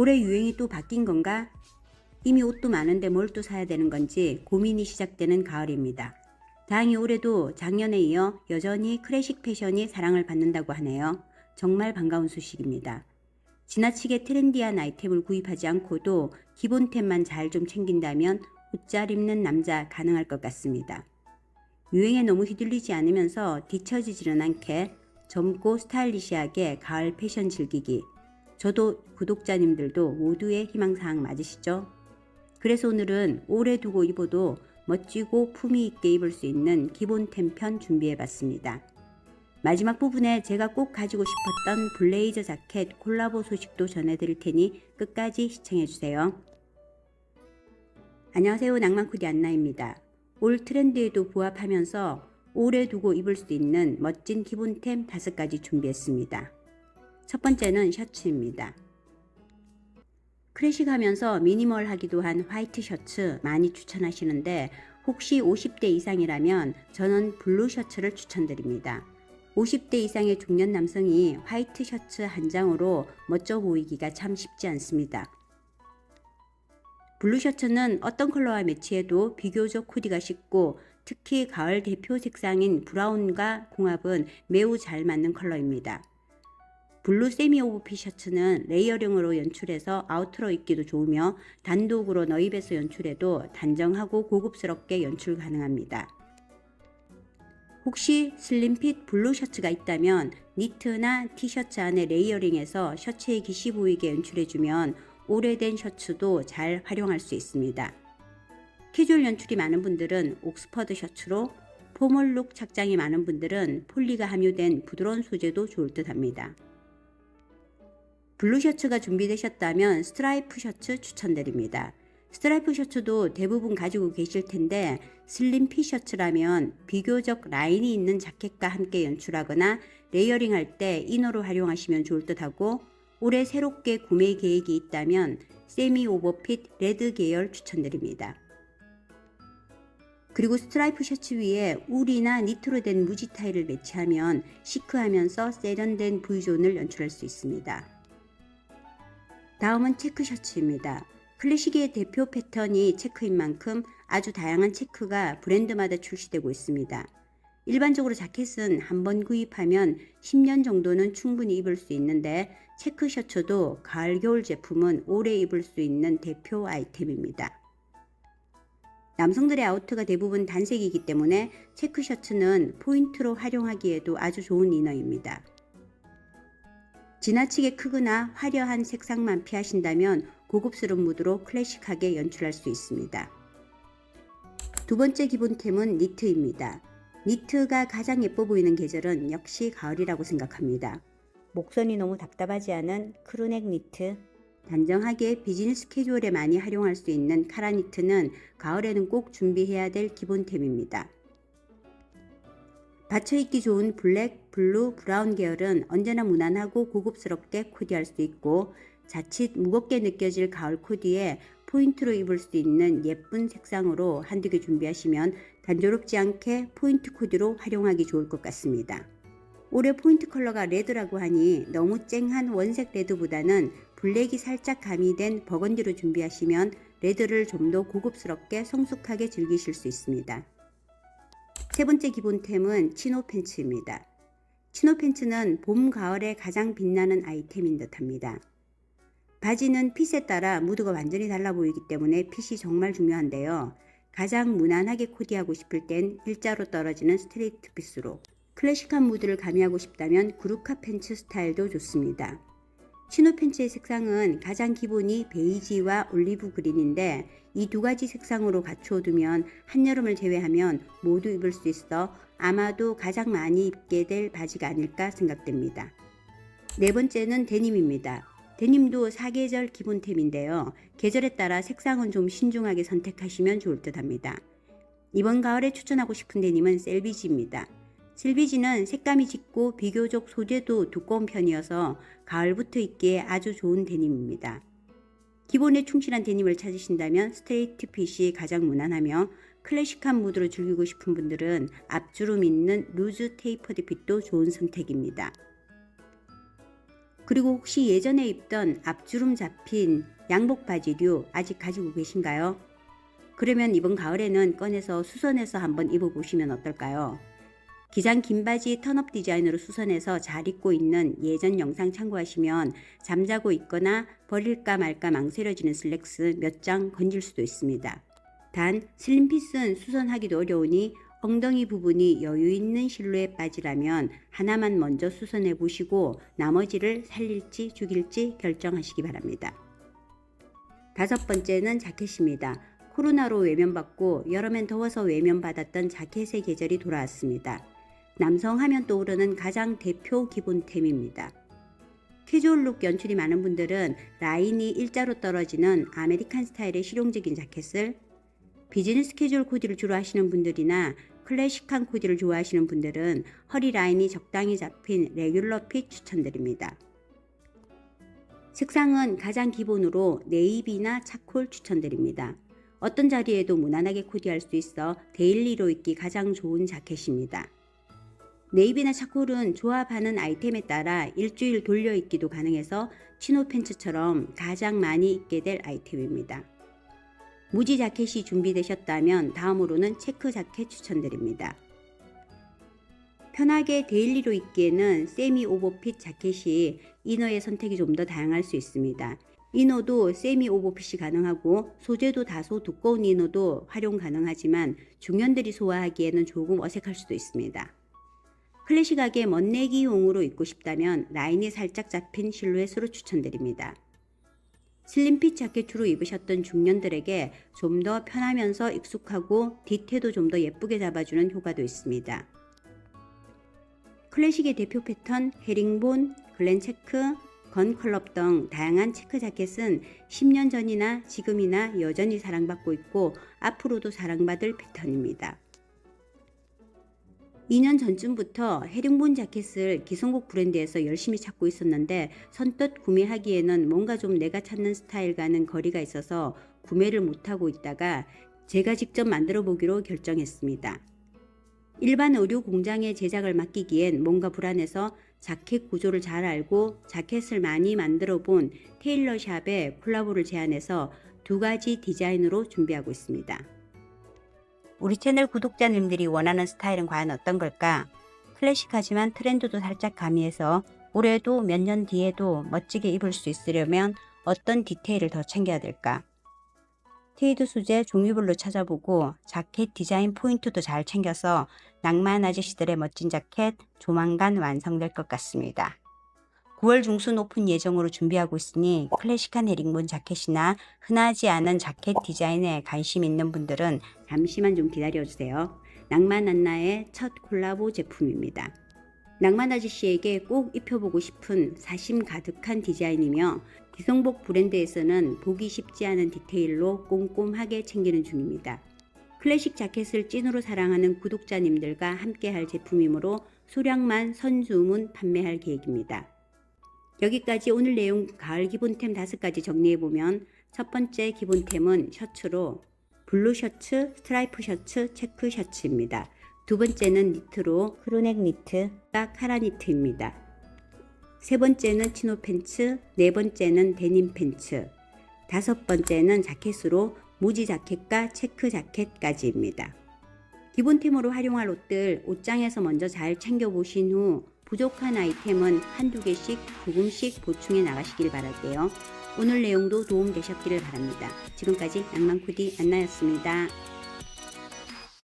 올해 유행이 또 바뀐 건가? 이미 옷도 많은데 뭘 또 사야 되는 건지 고민이 시작되는 가을입니다. 다행히 올해도 작년에 이어 여전히 클래식 패션이 사랑을 받는다고 하네요. 정말 반가운 소식입니다. 지나치게 트렌디한 아이템을 구입하지 않고도 기본템만 잘 좀 챙긴다면 옷 잘 입는 남자 가능할 것 같습니다. 유행에 너무 휘둘리지 않으면서 뒤처지지는 않게 젊고 스타일리시하게 가을 패션 즐기기. 저도 구독자님들도 모두의 희망사항 맞으시죠? 그래서 오늘은 오래 두고 입어도 멋지고 품위 있게 입을 수 있는 기본템 편 준비해 봤습니다. 마지막 부분에 제가 꼭 가지고 싶었던 블레이저 자켓 콜라보 소식도 전해드릴 테니 끝까지 시청해 주세요. 안녕하세요. 낭만코디 안나입니다. 올 트렌드에도 부합하면서 오래 두고 입을 수 있는 멋진 기본템 5가지 준비했습니다. 첫 번째는 셔츠입니다. 클래식하면서 미니멀하기도 한 화이트 셔츠 많이 추천하시는데 혹시 50대 이상이라면 저는 블루 셔츠를 추천드립니다. 50대 이상의 중년 남성이 화이트 셔츠 한 장으로 멋져 보이기가 참 쉽지 않습니다. 블루 셔츠는 어떤 컬러와 매치해도 비교적 코디가 쉽고 특히 가을 대표 색상인 브라운과 궁합은 매우 잘 맞는 컬러입니다. 블루 세미 오버핏 셔츠는 레이어링으로 연출해서 아우터로 입기도 좋으며 단독으로 너입에서 연출해도 단정하고 고급스럽게 연출 가능합니다. 혹시 슬림핏 블루 셔츠가 있다면 니트나 티셔츠 안에 레이어링해서 셔츠에 기시 보이게 연출해주면 오래된 셔츠도 잘 활용할 수 있습니다. 캐주얼 연출이 많은 분들은 옥스퍼드 셔츠로 포멀룩 착장이 많은 분들은 폴리가 함유된 부드러운 소재도 좋을 듯 합니다. 블루 셔츠가 준비되셨다면 스트라이프 셔츠 추천드립니다. 스트라이프 셔츠도 대부분 가지고 계실 텐데 슬림 피 셔츠라면 비교적 라인이 있는 자켓과 함께 연출하거나 레이어링 할 때 이너로 활용하시면 좋을 듯 하고 올해 새롭게 구매 계획이 있다면 세미 오버핏 레드 계열 추천드립니다. 그리고 스트라이프 셔츠 위에 울이나 니트로 된 무지 타일을 매치하면 시크하면서 세련된 V존을 연출할 수 있습니다. 다음은 체크 셔츠입니다. 클래식의 대표 패턴이 체크인 만큼 아주 다양한 체크가 브랜드마다 출시되고 있습니다. 일반적으로 자켓은 한 번 구입하면 10년 정도는 충분히 입을 수 있는데 체크 셔츠도 가을 겨울 제품은 오래 입을 수 있는 대표 아이템입니다. 남성들의 아우트가 대부분 단색이기 때문에 체크 셔츠는 포인트로 활용하기에도 아주 좋은 이너입니다. 지나치게 크거나 화려한 색상만 피하신다면 고급스러운 무드로 클래식하게 연출할 수 있습니다. 두 번째 기본템은 니트입니다. 니트가 가장 예뻐 보이는 계절은 역시 가을이라고 생각합니다. 목선이 너무 답답하지 않은 크루넥 니트, 단정하게 비즈니스 캐주얼에 많이 활용할 수 있는 카라 니트는 가을에는 꼭 준비해야 될 기본템입니다. 받쳐 입기 좋은 블랙, 블루, 브라운 계열은 언제나 무난하고 고급스럽게 코디할 수 있고 자칫 무겁게 느껴질 가을 코디에 포인트로 입을 수 있는 예쁜 색상으로 한두 개 준비하시면 단조롭지 않게 포인트 코디로 활용하기 좋을 것 같습니다. 올해 포인트 컬러가 레드라고 하니 너무 쨍한 원색 레드보다는 블랙이 살짝 가미된 버건디로 준비하시면 레드를 좀 더 고급스럽게 성숙하게 즐기실 수 있습니다. 세 번째 기본템은 치노 팬츠입니다. 치노 팬츠는 봄, 가을에 가장 빛나는 아이템인 듯 합니다. 바지는 핏에 따라 무드가 완전히 달라 보이기 때문에 핏이 정말 중요한데요. 가장 무난하게 코디하고 싶을 땐 일자로 떨어지는 스트레이트 핏으로 클래식한 무드를 가미하고 싶다면 구루카 팬츠 스타일도 좋습니다. 치노 팬츠의 색상은 가장 기본이 베이지와 올리브 그린인데 이 두 가지 색상으로 갖추어두면 한여름을 제외하면 모두 입을 수 있어 아마도 가장 많이 입게 될 바지가 아닐까 생각됩니다. 네 번째는 데님입니다. 데님도 사계절 기본템인데요. 계절에 따라 색상은 좀 신중하게 선택하시면 좋을 듯 합니다. 이번 가을에 추천하고 싶은 데님은 셀비지입니다. 셀비지는 색감이 짙고 비교적 소재도 두꺼운 편이어서 가을부터 입기에 아주 좋은 데님입니다. 기본에 충실한 데님을 찾으신다면 스트레이트 핏이 가장 무난하며 클래식한 무드로 즐기고 싶은 분들은 앞주름 있는 루즈 테이퍼드 핏도 좋은 선택입니다. 그리고 혹시 예전에 입던 앞주름 잡힌 양복 바지류 아직 가지고 계신가요? 그러면 이번 가을에는 꺼내서 수선해서 한번 입어보시면 어떨까요? 기장 긴 바지 턴업 디자인으로 수선해서 잘 입고 있는 예전 영상 참고하시면 잠자고 있거나 버릴까 말까 망설여지는 슬랙스 몇 장 건질 수도 있습니다. 단 슬림핏은 수선하기도 어려우니 엉덩이 부분이 여유 있는 실루엣 바지라면 하나만 먼저 수선해 보시고 나머지를 살릴지 죽일지 결정하시기 바랍니다. 다섯 번째는 자켓입니다. 코로나로 외면받고 여름엔 더워서 외면받았던 자켓의 계절이 돌아왔습니다. 남성 하면 떠오르는 가장 대표 기본템입니다. 캐주얼룩 연출이 많은 분들은 라인이 일자로 떨어지는 아메리칸 스타일의 실용적인 자켓을 비즈니스 캐주얼 코디를 주로 하시는 분들이나 클래식한 코디를 좋아하시는 분들은 허리 라인이 적당히 잡힌 레귤러 핏 추천드립니다. 색상은 가장 기본으로 네이비나 차콜 추천드립니다. 어떤 자리에도 무난하게 코디할 수 있어 데일리로 입기 가장 좋은 자켓입니다. 네이비나 차콜은 조합하는 아이템에 따라 일주일 돌려 입기도 가능해서 치노 팬츠처럼 가장 많이 입게 될 아이템입니다. 무지 자켓이 준비되셨다면 다음으로는 체크 자켓 추천드립니다. 편하게 데일리로 입기에는 세미 오버핏 자켓이 이너의 선택이 좀 더 다양할 수 있습니다. 이너도 세미 오버핏이 가능하고 소재도 다소 두꺼운 이너도 활용 가능하지만 중년들이 소화하기에는 조금 어색할 수도 있습니다. 클래식하게 멋내기용으로 입고 싶다면 라인이 살짝 잡힌 실루엣으로 추천드립니다. 슬림핏 자켓으로 입으셨던 중년들에게 좀 더 편하면서 익숙하고 디테도 좀 더 예쁘게 잡아주는 효과도 있습니다. 클래식의 대표 패턴 헤링본, 글렌체크, 건클럽 등 다양한 체크 자켓은 10년 전이나 지금이나 여전히 사랑받고 있고 앞으로도 사랑받을 패턴입니다. 2년 전쯤부터 헤링본 자켓을 기성국 브랜드에서 열심히 찾고 있었는데 선뜻 구매하기에는 뭔가 좀 내가 찾는 스타일과는 거리가 있어서 구매를 못하고 있다가 제가 직접 만들어 보기로 결정했습니다. 일반 의류 공장에 제작을 맡기기엔 뭔가 불안해서 자켓 구조를 잘 알고 자켓을 많이 만들어 본 테일러샵에 콜라보를 제안해서 두 가지 디자인으로 준비하고 있습니다. 우리 채널 구독자님들이 원하는 스타일은 과연 어떤 걸까? 클래식하지만 트렌드도 살짝 가미해서 올해도 몇 년 뒤에도 멋지게 입을 수 있으려면 어떤 디테일을 더 챙겨야 될까? 테이드 소재 종류별로 찾아보고 자켓 디자인 포인트도 잘 챙겨서 낭만 아저씨들의 멋진 자켓 조만간 완성될 것 같습니다. 9월 중순 오픈 예정으로 준비하고 있으니 클래식한 헤링본 자켓이나 흔하지 않은 자켓 디자인에 관심 있는 분들은 잠시만 좀 기다려주세요. 낭만 안나의 첫 콜라보 제품입니다. 낭만 아저씨에게 꼭 입혀보고 싶은 사심 가득한 디자인이며 기성복 브랜드에서는 보기 쉽지 않은 디테일로 꼼꼼하게 챙기는 중입니다. 클래식 자켓을 찐으로 사랑하는 구독자님들과 함께할 제품이므로 소량만 선주문 판매할 계획입니다. 여기까지 오늘 내용 가을 기본템 다섯 가지 정리해보면 첫 번째 기본템은 셔츠로 블루 셔츠, 스트라이프 셔츠, 체크 셔츠입니다. 두 번째는 니트로 크루넥 니트가 카라 니트입니다. 세 번째는 치노 팬츠, 네 번째는 데님 팬츠, 다섯 번째는 자켓으로 무지 자켓과 체크 자켓까지입니다. 기본템으로 활용할 옷들 옷장에서 먼저 잘 챙겨보신 후 부족한 아이템은 한두 개씩 조금씩 보충해 나가시길 바랄게요. 오늘 내용도 도움되셨기를 바랍니다. 지금까지 낭만코디 안나였습니다.